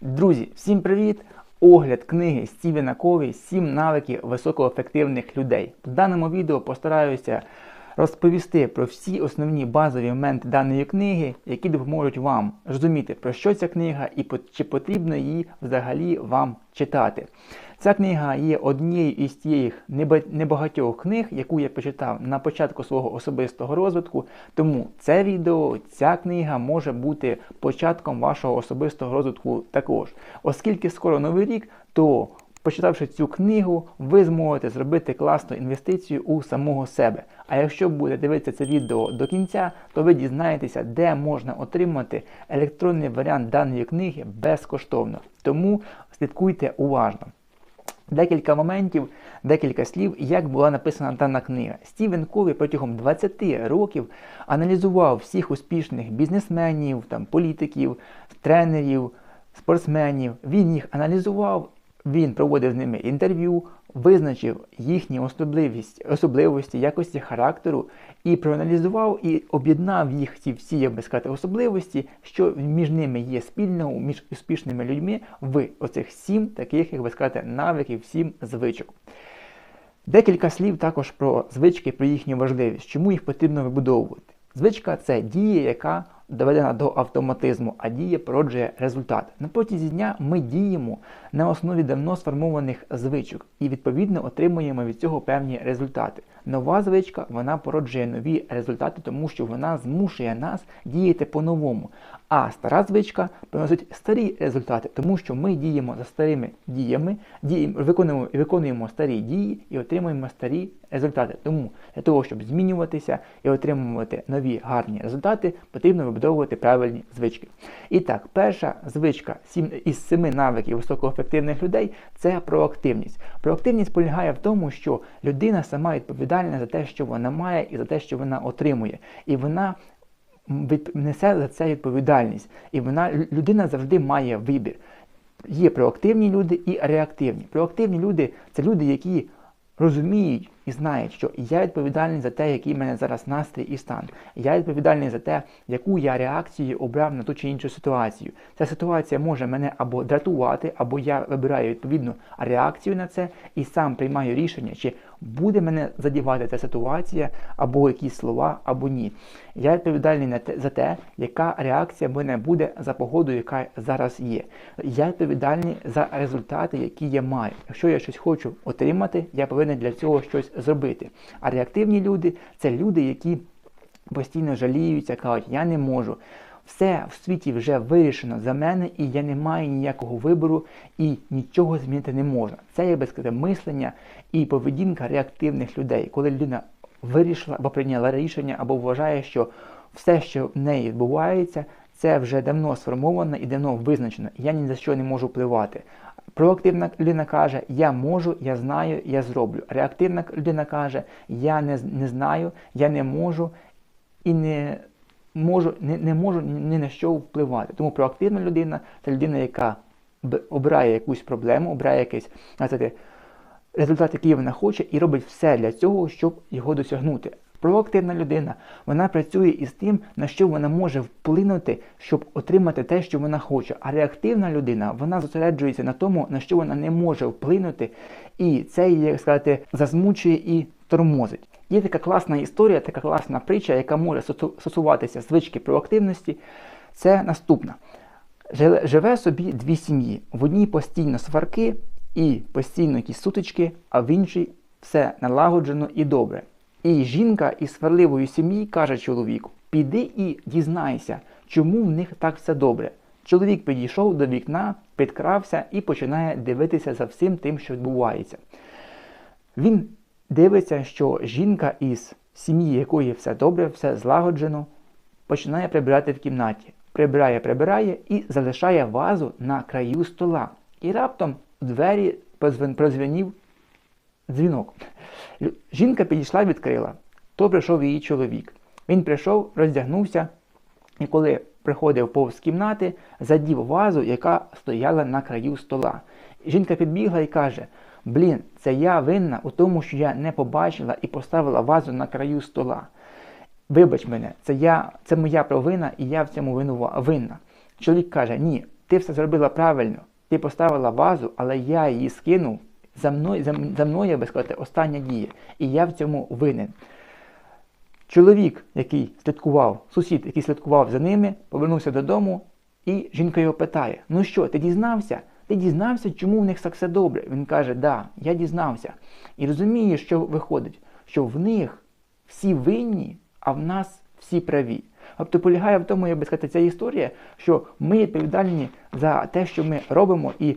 Друзі, всім привіт! Огляд книги Стівена Кові «7 навиків високоефективних людей. В даному відео постараюся розповісти про всі основні базові моменти даної книги, які допоможуть вам зрозуміти, про що ця книга і чи потрібно її взагалі вам читати. Ця книга є однією із тієї небагатьох книг, яку я почитав на початку свого особистого розвитку. Тому це відео, ця книга може бути початком вашого особистого розвитку також. Оскільки скоро новий рік, то Почитавши цю книгу, ви зможете зробити класну інвестицію у самого себе. А якщо будете дивитися це відео до кінця, то ви дізнаєтеся, де можна отримати електронний варіант даної книги безкоштовно. Тому слідкуйте уважно. Декілька моментів, декілька слів, як була написана дана книга. Стівен Кові протягом 20 років аналізував всіх успішних бізнесменів, там, політиків, тренерів, спортсменів. Він їх аналізував він проводив з ними інтерв'ю, визначив їхні особливості, якості характеру і проаналізував і об'єднав їх ці всі, як би сказати, особливості, що між ними є спільного, між успішними людьми в оцих сім таких, як би сказати, навиків, сім звичок. Декілька слів також про звички, про їхню важливість, чому їх потрібно вибудовувати. Звичка це дія, яка доведена до автоматизму, а дія породжує результат. На протязі дня ми діємо на основі давно сформованих звичок і відповідно отримуємо від цього певні результати. Нова звичка вона породжує нові результати, тому що вона змушує нас діяти по-новому. А стара звичка приносить старі результати, тому що ми діємо за старими діями, діємо, виконуємо виконуємо старі дії і отримуємо старі результати. Тому для того, щоб змінюватися і отримувати нові гарні результати, потрібно вибудовувати правильні звички. І так, перша звичка із семи навиків високоефективних людей це проактивність. Проактивність полягає в тому, що людина сама відповідальна за те, що вона має, і за те, що вона отримує. І вона несе за це відповідальність. І вона людина завжди має вибір. Є проактивні люди і реактивні. Проактивні люди це люди, які розуміють і знають, що я відповідальний за те, який в мене зараз настрій і стан. Я відповідальний за те, яку я реакцію обрав на ту чи іншу ситуацію. Ця ситуація може мене або дратувати, або я вибираю відповідну реакцію на це і сам приймаю рішення, чи буде мене задівати ця ситуація, або якісь слова, або ні. Я відповідальний за те, яка реакція в мене буде за погоду, яка зараз є. Я відповідальний за результати, які я маю. Якщо я щось хочу отримати, я повинен для цього щось зробити. А реактивні люди це люди, які постійно жаліються, кажуть, я не можу. Все в світі вже вирішено за мене, і я не маю ніякого вибору і нічого змінити не можна. Це, як би сказати, мислення і поведінка реактивних людей, коли людина вирішила або прийняла рішення, або вважає, що все, що в неї відбувається, це вже давно сформовано і давно визначено. Я ні за що не можу впливати. Проактивна людина каже, я можу, я знаю, я зроблю. Реактивна людина каже, я не не знаю, я не можу і не можу не, не можу ні на що впливати. Тому проактивна людина це людина, яка обирає якусь проблему, обирає якийсь результат, який вона хоче, і робить все для цього, щоб його досягнути. Проактивна людина, вона працює із тим, на що вона може вплинути, щоб отримати те, що вона хоче. А реактивна людина, вона зосереджується на тому, на що вона не може вплинути, і це її, як сказати, засмучує і тормозить. Є така класна історія, така класна притча, яка може стосуватися звички проактивності. Це наступна. Живе собі дві сім'ї. В одній постійно сварки і постійно якісь сутички, а в іншій все налагоджено і добре. І жінка із сварливої сім'ї каже чоловіку: піди і дізнайся, чому в них так все добре. Чоловік підійшов до вікна, підкрався і починає дивитися за всім тим, що відбувається. Він дивиться, що жінка із сім'ї, якої все добре, все злагоджено, починає прибирати в кімнаті. Прибирає, прибирає і залишає вазу на краю стола. І раптом в двері прозвенів дзвінок. Жінка підійшла відкрила. То прийшов її чоловік. Він прийшов, роздягнувся, і коли приходив повз кімнати, задів вазу, яка стояла на краю стола. Жінка підбігла і каже: Блін, це я винна у тому, що я не побачила і поставила вазу на краю стола. Вибач мене, це я, це моя провина, і я в цьому винна. Чоловік каже, ні, ти все зробила правильно. Ти поставила вазу, але я її скинув. За мною, за, за мною, я би сказати, остання дія. І я в цьому винен. Чоловік, який слідкував, сусід, який слідкував за ними, повернувся додому, і жінка його питає: Ну що, ти дізнався? Ти дізнався, чому в них так все добре? Він каже, да, я дізнався. І розуміє, що виходить, що в них всі винні, а в нас всі праві. Тобто полягає в тому, я би сказати, ця історія, що ми відповідальні за те, що ми робимо, і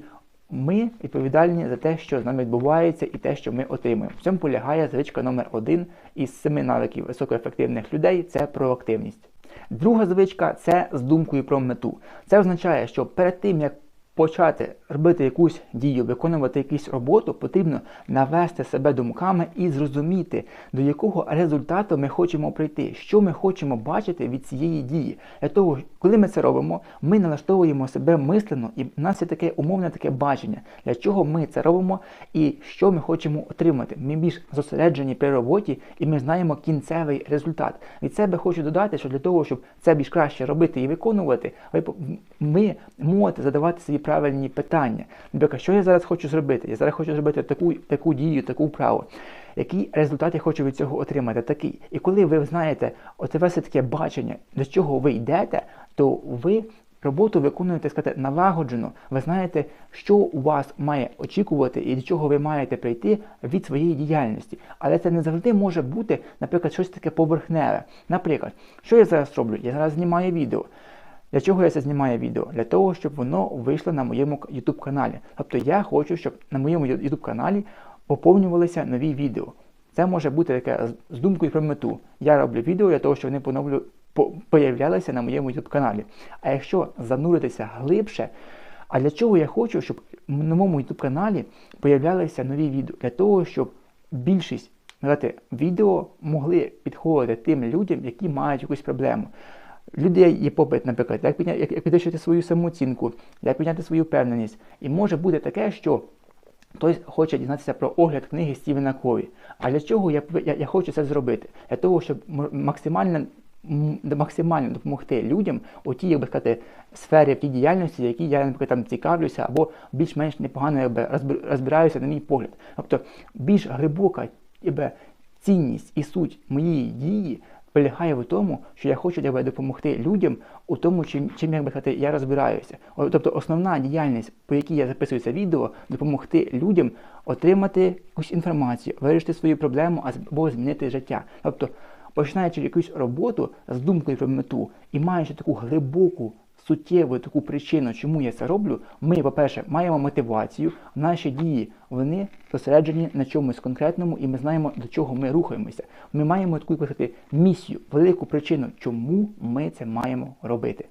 ми відповідальні за те, що з нами відбувається, і те, що ми отримуємо. В цьому полягає звичка номер один із семи навиків високоефективних людей це проактивність. Друга звичка це з думкою про мету. Це означає, що перед тим, як почати робити якусь дію, виконувати якусь роботу, потрібно навести себе думками і зрозуміти, до якого результату ми хочемо прийти, що ми хочемо бачити від цієї дії. Для того, коли ми це робимо, ми налаштовуємо себе мислено, і в нас є таке умовне таке бачення, для чого ми це робимо і що ми хочемо отримати. Ми більш зосереджені при роботі, і ми знаємо кінцевий результат. Від себе хочу додати, що для того, щоб це більш краще робити і виконувати, ви ми можете задавати собі правильні питання. Наприклад, що я зараз хочу зробити? Я зараз хочу зробити таку таку дію, таку вправу. Який результат я хочу від цього отримати? Такий. І коли ви знаєте, оце весь таке бачення, до чого ви йдете, то ви роботу виконуєте сказати, налагоджено. Ви знаєте, що у вас має очікувати і до чого ви маєте прийти від своєї діяльності. Але це не завжди може бути, наприклад, щось таке поверхневе. Наприклад, що я зараз роблю? Я зараз знімаю відео. Для чого я це знімаю відео? Для того, щоб воно вийшло на моєму YouTube каналі. Тобто я хочу, щоб на моєму YouTube каналі поповнювалися нові відео. Це може бути таке з думкою про мету. Я роблю відео для того, щоб вони поновлю, по, появлялися на моєму YouTube каналі. А якщо зануритися глибше, а для чого я хочу, щоб на моєму YouTube каналі появлялися нові відео? Для того, щоб більшість знаєте, відео могли підходити тим людям, які мають якусь проблему. Людей є попит, наприклад, як підняти, як, підвищити свою самооцінку, як підняти свою впевненість. І може бути таке, що хтось хоче дізнатися про огляд книги Стівена Кові. А для чого я, я, я хочу це зробити? Для того, щоб максимально максимально допомогти людям у тій, як би сказати, сфері в тій діяльності, які я наприклад, там цікавлюся, або більш-менш непогано розбираюся на мій погляд. Тобто більш глибока цінність і суть моєї дії полягає в тому, що я хочу якби, допомогти людям у тому, чим чим як би сказати, я розбираюся. Тобто основна діяльність, по якій я записую це відео, допомогти людям отримати якусь інформацію, вирішити свою проблему або змінити життя. Тобто, починаючи якусь роботу з думкою про мету і маючи таку глибоку суттєву таку причину, чому я це роблю, ми, по-перше, маємо мотивацію, наші дії вони зосереджені на чомусь конкретному, і ми знаємо, до чого ми рухаємося. Ми маємо таку сказати, місію, велику причину, чому ми це маємо робити.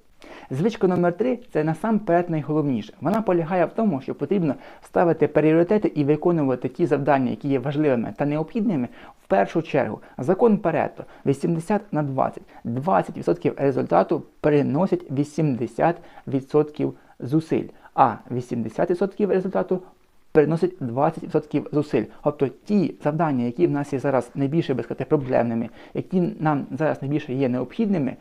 Звичка номер 3 це насамперед найголовніше. Вона полягає в тому, що потрібно ставити пріоритети і виконувати ті завдання, які є важливими та необхідними. В першу чергу, закон Парето 80 на 20. 20% результату приносять 80% зусиль, а 80% результату приносить 20% зусиль. Тобто ті завдання, які в нас є зараз найбільше без проблемними, які нам зараз найбільше є необхідними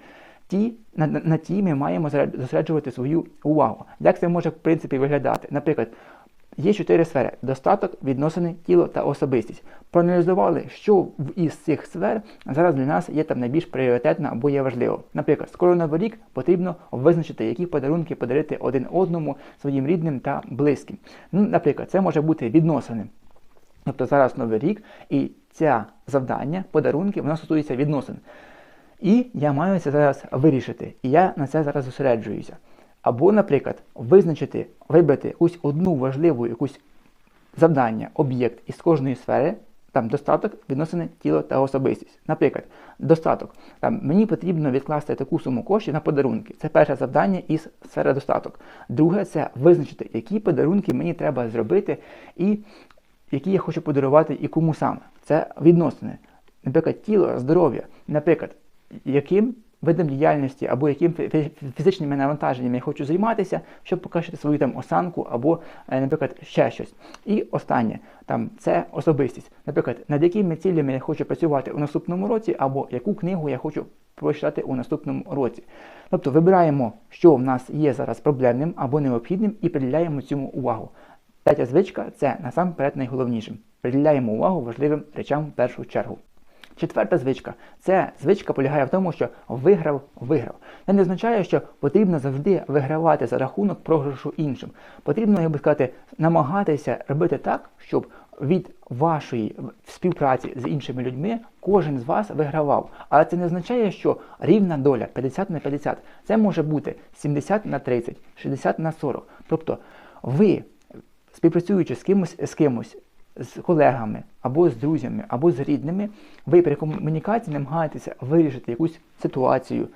ті, на, на ті ми маємо зосереджувати свою увагу. Як це може в принципі виглядати? Наприклад, є чотири сфери: достаток, відносини, тіло та особистість. Проаналізували, що із цих сфер зараз для нас є там найбільш пріоритетно або є важливо. Наприклад, скоро новий рік потрібно визначити, які подарунки подарити один одному своїм рідним та близьким. Ну, Наприклад, це може бути відносини. Тобто зараз новий рік, і це завдання, подарунки, воно стосується відносин. І я маю це зараз вирішити. І я на це зараз зосереджуюся. Або, наприклад, визначити, вибрати якусь одну важливу якусь завдання, об'єкт із кожної сфери, там достаток, відносини, тіло та особистість. Наприклад, достаток. Там Мені потрібно відкласти таку суму коштів на подарунки. Це перше завдання із сфери достаток. Друге це визначити, які подарунки мені треба зробити, і які я хочу подарувати і кому саме. Це відносини. Наприклад, тіло, здоров'я. Наприклад, яким видом діяльності або яким фізичними навантаженнями я хочу займатися, щоб покращити свою там осанку або, е, наприклад, ще щось. І останнє там це особистість. Наприклад, над якими цілями я хочу працювати у наступному році, або яку книгу я хочу прочитати у наступному році. Тобто вибираємо, що в нас є зараз проблемним або необхідним, і приділяємо цьому увагу. Третя звичка це насамперед найголовнішим. Приділяємо увагу важливим речам в першу чергу. Четверта звичка це звичка полягає в тому, що виграв, виграв. Це не означає, що потрібно завжди вигравати за рахунок програшу іншим. Потрібно, як би сказати, намагатися робити так, щоб від вашої співпраці з іншими людьми кожен з вас вигравав. Але це не означає, що рівна доля 50 на 50. Це може бути 70 на 30, 60 на 40. Тобто ви, співпрацюючи з кимось, з кимось з колегами, або з друзями, або з рідними, ви при комунікації намагаєтеся вирішити якусь ситуацію,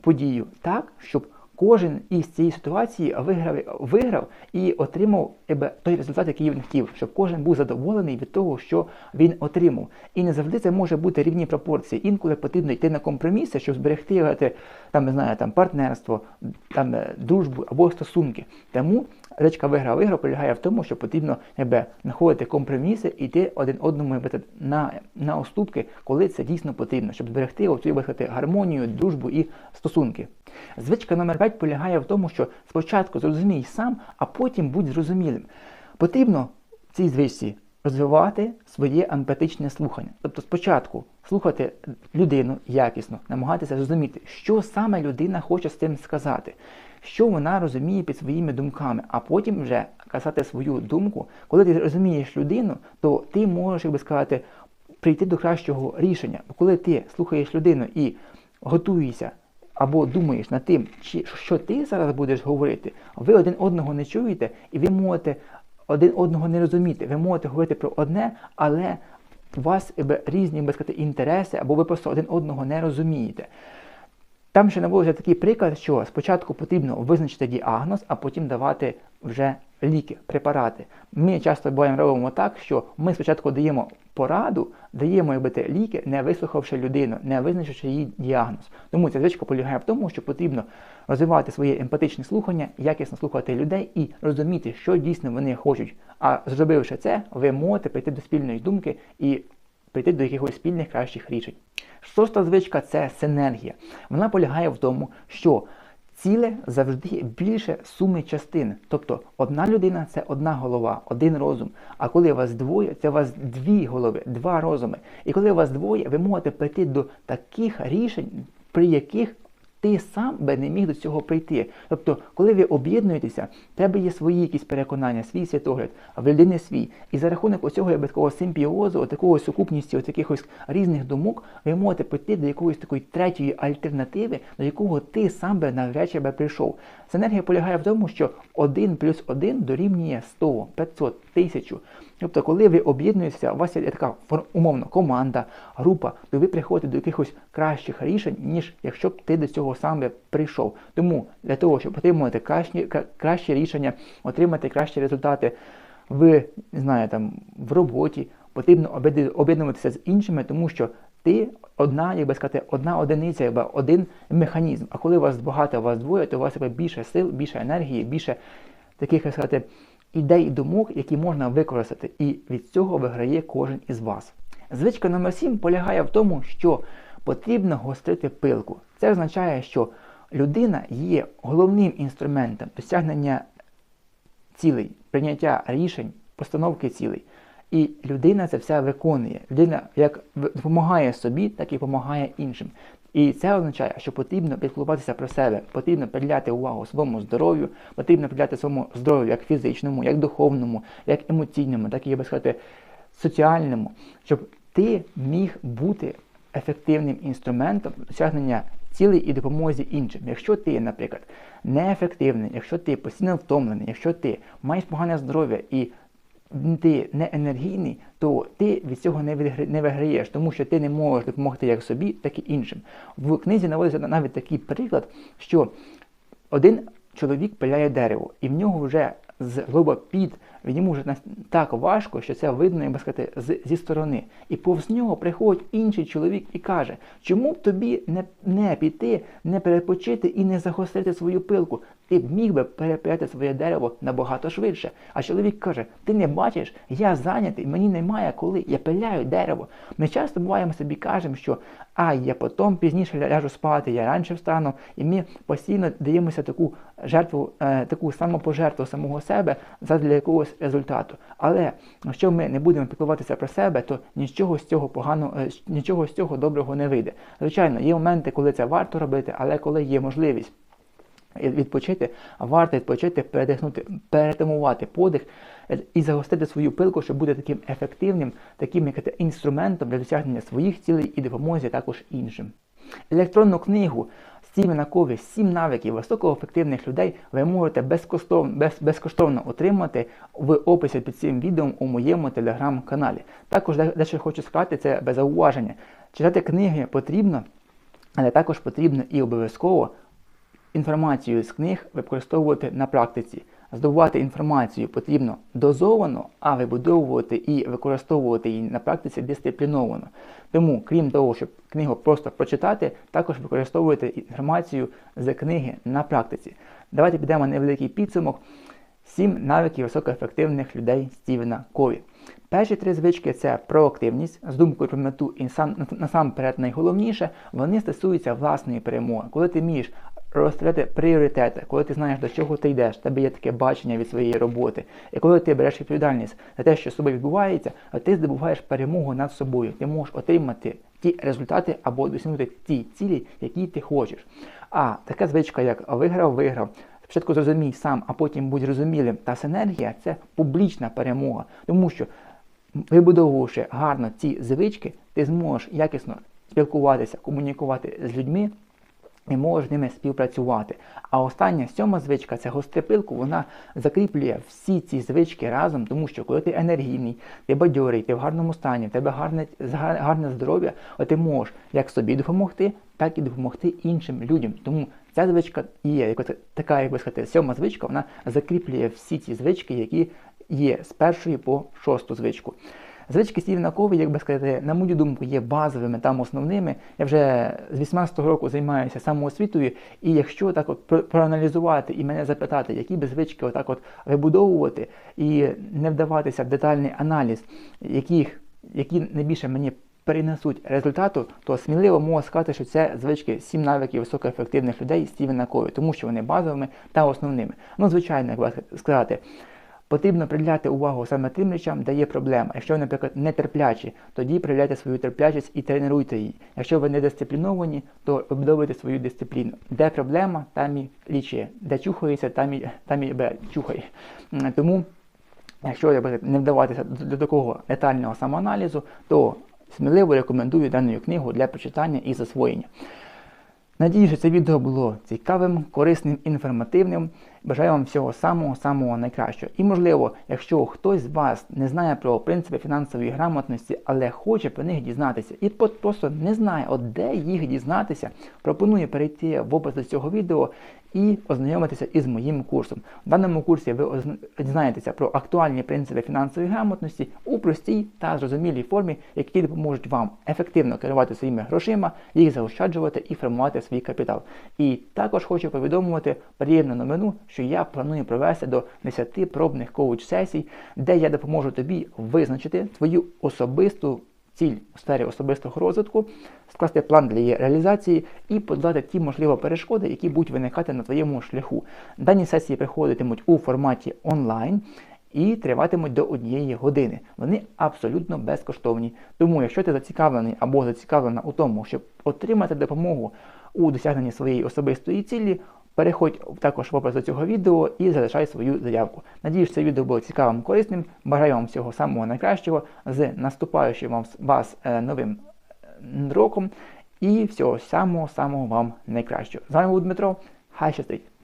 подію так, щоб кожен із цієї ситуації виграв виграв і отримав той результат, який він хотів, щоб кожен був задоволений від того, що він отримав. І не завжди це може бути рівні пропорції. Інколи потрібно йти на компроміси, щоб зберегти там, не знаю, там, партнерство, там, е, дружбу або стосунки. Тому речка вигра вигра полягає в тому, що потрібно якби, знаходити компроміси і йти один одному якби, на на уступки, коли це дійсно потрібно, щоб зберегти оцю вихати гармонію, дружбу і стосунки. Звичка номер 5 полягає в тому, що спочатку зрозумій сам, а потім будь зрозумілим. Потрібно в цій звичці розвивати своє емпатичне слухання. Тобто спочатку слухати людину якісно, намагатися зрозуміти, що саме людина хоче з цим сказати, що вона розуміє під своїми думками, а потім вже казати свою думку. Коли ти розумієш людину, то ти можеш, як сказати, прийти до кращого рішення. Бо коли ти слухаєш людину і готуєшся або думаєш над тим, чи, що ти зараз будеш говорити, ви один одного не чуєте, і ви можете один одного не розуміти. Ви можете говорити про одне, але у вас різні би сказати, інтереси, або ви просто один одного не розумієте. Там ще наводиться такий приклад, що спочатку потрібно визначити діагноз, а потім давати вже ліки, препарати. Ми часто буваємо робимо так, що ми спочатку даємо пораду, даємо якби, ліки, не вислухавши людину, не визначивши її діагноз. Тому ця звичка полягає в тому, що потрібно розвивати своє емпатичне слухання, якісно слухати людей і розуміти, що дійсно вони хочуть. А зробивши це, ви можете прийти до спільної думки і прийти до якихось спільних кращих рішень. Шоста звичка це синергія. Вона полягає в тому, що ціле завжди більше суми частин. Тобто одна людина це одна голова, один розум. А коли вас двоє, це вас дві голови, два розуми. І коли вас двоє, ви можете прийти до таких рішень, при яких ти сам би не міг до цього прийти. Тобто, коли ви об'єднуєтеся, в тебе є свої якісь переконання, свій світогляд, а в людини свій. І за рахунок оцього я би такого симбіозу, такого сукупності, от якихось різних думок, ви можете прийти до якоїсь такої третьої альтернативи, до якого ти сам би навряд чи би прийшов. Синергія полягає в тому, що 1 плюс 1 дорівнює 100, 500, 1000. Тобто, коли ви об'єднуєтеся, у вас є така умовно команда, група, то ви приходите до якихось кращих рішень, ніж якщо б ти до цього сам би прийшов. Тому для того, щоб отримувати кращі, кращі рішення, отримати кращі результати в не знаю, там, в роботі, потрібно об'єднуватися з іншими, тому що ти одна, як би сказати, одна одиниця, якби один механізм. А коли у вас багато, у вас двоє, то у вас більше сил, більше енергії, більше таких як сказати, ідей і думок, які можна використати. І від цього виграє кожен із вас. Звичка номер 7 полягає в тому, що потрібно гострити пилку. Це означає, що людина є головним інструментом досягнення цілей, прийняття рішень, постановки цілей. І людина це все виконує. Людина як допомагає собі, так і допомагає іншим. І це означає, що потрібно підклуватися про себе, потрібно приділяти увагу своєму здоров'ю, потрібно приділяти своєму здоров'ю як фізичному, як духовному, як емоційному, так і я би сказати, соціальному, щоб ти міг бути ефективним інструментом досягнення цілей і допомозі іншим. Якщо ти, наприклад, неефективний, якщо ти постійно втомлений, якщо ти маєш погане здоров'я і ти не енергійний, то ти від цього не виграєш, тому що ти не можеш допомогти як собі, так і іншим. В книзі наводиться навіть такий приклад, що один чоловік пиляє дерево, і в нього вже з лоба під, йому вже так важко, що це видно, як би сказати, зі сторони. І повз нього приходить інший чоловік і каже, чому б тобі не не піти, не перепочити і не загострити свою пилку? Ти б міг би переп'яти своє дерево набагато швидше. А чоловік каже: Ти не бачиш, я зайнятий, мені немає коли, я пиляю дерево. Ми часто буваємо собі кажемо, що а я потім пізніше ляжу спати, я раніше встану, і ми постійно даємося таку жертву, е, таку самопожертву самого себе задля якогось результату. Але якщо ми не будемо піклуватися про себе, то нічого з цього поганого, е, нічого з цього доброго не вийде. Звичайно, є моменти, коли це варто робити, але коли є можливість відпочити, варто відпочити, передихнути, перетимувати подих і загостити свою пилку, щоб бути таким ефективним, таким як інструментом для досягнення своїх цілей і допомозі також іншим. Електронну книгу Стівена Кові «7 навиків високоефективних людей ви можете безкоштовно без, безкоштовно отримати в описі під цим відео у моєму телеграм-каналі. Також дещо хочу сказати, це без зауваження. Читати книги потрібно, але також потрібно і обов'язково інформацію з книг використовувати на практиці. Здобувати інформацію потрібно дозовано, а вибудовувати і використовувати її на практиці дисципліновано. Тому, крім того, щоб книгу просто прочитати, також використовувати інформацію з книги на практиці. Давайте підемо на невеликий підсумок. Сім навиків високоефективних людей Стівена Кові. Перші три звички це проактивність, з думкою про мету і сам, насамперед найголовніше, вони стосуються власної перемоги. Коли ти вмієш розставляти пріоритети, коли ти знаєш, до чого ти йдеш, в тебе є таке бачення від своєї роботи. І коли ти береш відповідальність за те, що з тобою відбувається, ти здобуваєш перемогу над собою. Ти можеш отримати ті результати або досягнути ті цілі, які ти хочеш. А така звичка, як виграв, виграв. Спочатку зрозумій сам, а потім будь зрозумілим. Та синергія це публічна перемога, тому що вибудовувавши гарно ці звички, ти зможеш якісно спілкуватися, комунікувати з людьми і можеш з ними співпрацювати. А остання сьома звичка це гострепилку, вона закріплює всі ці звички разом, тому що коли ти енергійний, ти бадьорий, ти в гарному стані, в тебе гарне гарне здоров'я, ти можеш як собі допомогти, так і допомогти іншим людям. Тому ця звичка є, як така, як би сказати, сьома звичка, вона закріплює всі ці звички, які є з першої по шосту звичку. Звички Стівена Кови, як би сказати, на мою думку, є базовими там основними. Я вже з 18-го року займаюся самоосвітою, і якщо так от проаналізувати і мене запитати, які би звички отак от вибудовувати і не вдаватися в детальний аналіз, яких, які найбільше мені перенесуть результату, то сміливо можу сказати, що це звички 7 навиків високоефективних людей Стівена Кові, тому що вони базовими та основними. Ну, звичайно, як би сказати. Потрібно приділяти увагу саме тим речам, де є проблема. Якщо ви, наприклад, нетерплячі, тоді проявляйте свою терплячість і тренуйте її. Якщо ви не дисципліновані, то вибудовуйте свою дисципліну. Де проблема, там і лічі. Де чухається, там і там і чухає. Тому, якщо не вдаватися до такого детального самоаналізу, то сміливо рекомендую дану книгу для прочитання і засвоєння. Надію, що це відео було цікавим, корисним, інформативним. Бажаю вам всього самого-самого найкращого. І, можливо, якщо хтось з вас не знає про принципи фінансової грамотності, але хоче про них дізнатися, і просто не знає, от де їх дізнатися, пропоную перейти в опис до цього відео і ознайомитися із моїм курсом. В даному курсі ви дізнаєтеся про актуальні принципи фінансової грамотності у простій та зрозумілій формі, які допоможуть вам ефективно керувати своїми грошима, їх заощаджувати і формувати свій капітал. І також хочу повідомити приємну новину що я планую провести до 10 пробних коуч-сесій, де я допоможу тобі визначити твою особисту ціль у сфері особистого розвитку, скласти план для її реалізації і подати ті, можливо, перешкоди, які будуть виникати на твоєму шляху. Дані сесії приходитимуть у форматі онлайн. І триватимуть до однієї години. Вони абсолютно безкоштовні. Тому, якщо ти зацікавлений або зацікавлена у тому, щоб отримати допомогу у досягненні своєї особистої цілі, Переходь також в опис до цього відео і залишай свою заявку. Надіюсь, це відео було цікавим корисним. Бажаю вам всього самого найкращого з наступаючим вас е, новим роком і всього самого-самого вам найкращого. З вами був Дмитро. Хай щастить!